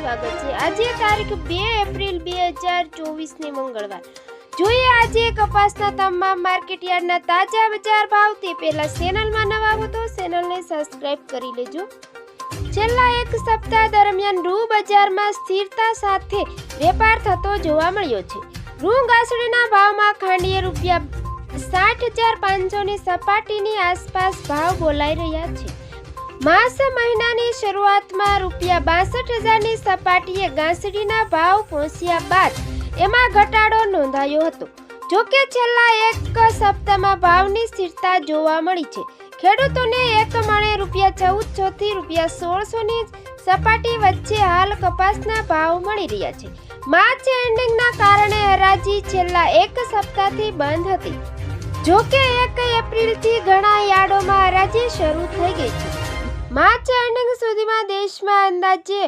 સ્વાગત છે. આજે તારીખ બે એપ્રિલ બે હજાર ચોવીસની મંગળવાર. જોઈએ આજે કપાસના તમામ માર્કેટ યાર્ડના તાજા બજાર ભાવ તે પહેલા ચેનલમાં નવા હો તો ચેનલને સબસ્ક્રાઇબ કરી લેજો. છેલ્લા એક સપ્તાહ દરમિયાન રૂ બજારમાં સ્થિરતા સાથે વેપાર થતો જોવા મળ્યો છે. રૂ ઘાસડીના ભાવમાં ખાંડીએ રૂપિયા સાઠ હજાર પાંચસોની સપાટીની આસપાસ ભાવ બોલાઈ રહ્યા છે. માસ મહિનાની શરૂઆતમાં રૂપિયા બાસઠ હજારની સપાટીએ ઘાસડીના ભાવ પહોંચ્યા બાદ એમાં ઘટાડો નોંધાયો હતો. જોકે છેલ્લા એક સપ્તાહમાં ભાવની સ્થિરતા જોવા મળી છે. ખેડૂતોને એક મણે રૂપિયા ચૌદસો થી રૂપિયા સોળસોની સપાટી વચ્ચે હાલ કપાસના ભાવ મળી રહ્યા છે. માર્ચ એન્ડિંગના કારણે હરાજી છેલ્લા એક સપ્તાહથી બંધ હતી. જોકે એક એપ્રિલથી ઘણા યાર્ડોમાં હરાજી શરૂ થઈ ગઈ છે. માર્ચ એન્ડિંગ સુધીમાં દેશમાં અંદાજે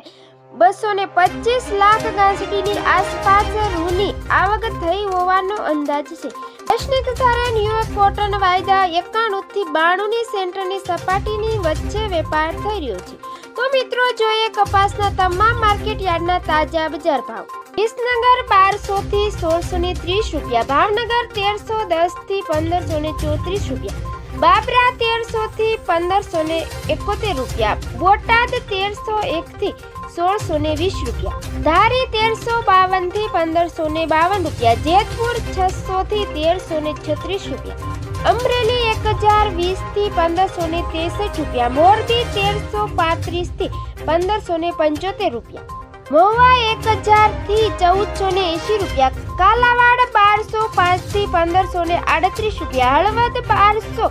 બસો ને પચીસ લાખ ઘાસડીની આસપાસ રૂની આવક થઈ હોવાનો અંદાજ છે. દશનિક સારે ન્યુયોર્ક કોટન વાયદા એકાણું થી બાણુંની સેન્ટરની સપાટીની વચ્ચે વેપાર થઈ રહ્યો છે. તો મિત્રો, જોઈએ કપાસના તમામ માર્કેટ યાર્ડના તાજા બજાર ભાવ. વિસનગર બારસો થી સોળસો ને ત્રીસ રૂપિયા, ભાવનગર તેરસો દસથી પંદરસો ને ચોત્રીસ રૂપિયા બાબરા તેરસો થી પંદરસો ને એકોતેર રૂપિયા, બોટાદ તેરસો એક થી સોળસો ને વીસ રૂપિયા, ધારી તેરસો બાવનથી પંદરસો ને બાવન રૂપિયા, જેતપુર છસો થી તેરસો ને છત્રીસ રૂપિયા, અમરેલી એક હજાર વીસથી પંદરસો ને ત્રેસઠ રૂપિયા, મોરબી તેરસો પાંત્રીસથી પંદરસો ને પંચોતેર રૂપિયા મહુવા એક હજારથી ચૌદસો ને એસી રૂપિયા, કાલાવાડ બારસો પાંચથી પંદરસો ને આડત્રીસ રૂપિયા, હળવદ બારસો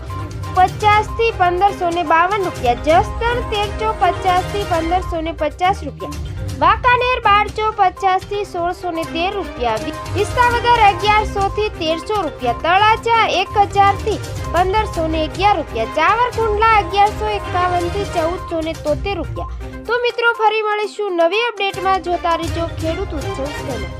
પચાસથી પંદરસો ને બાવન રૂપિયા, જસદણ તેરસો પચાસથી પંદરસો ને પચાસ રૂપિયા, વાંકાનેર બારસો પચાસથી સોળસો ને તેર રૂપિયા વિસાવદર અગિયારસો થી તેરસો રૂપિયા તળાજા એક હજારથી પંદરસો ને અગિયાર રૂપિયા ચાવરકુંડલા અગિયારસો એકાવનથી ચૌદસો ને તોતેર રૂપિયા. તો મિત્રો, ફરી મળીશું નવી અપડેટમાં જોતા રહેજો ખેડૂત ઉત્સવ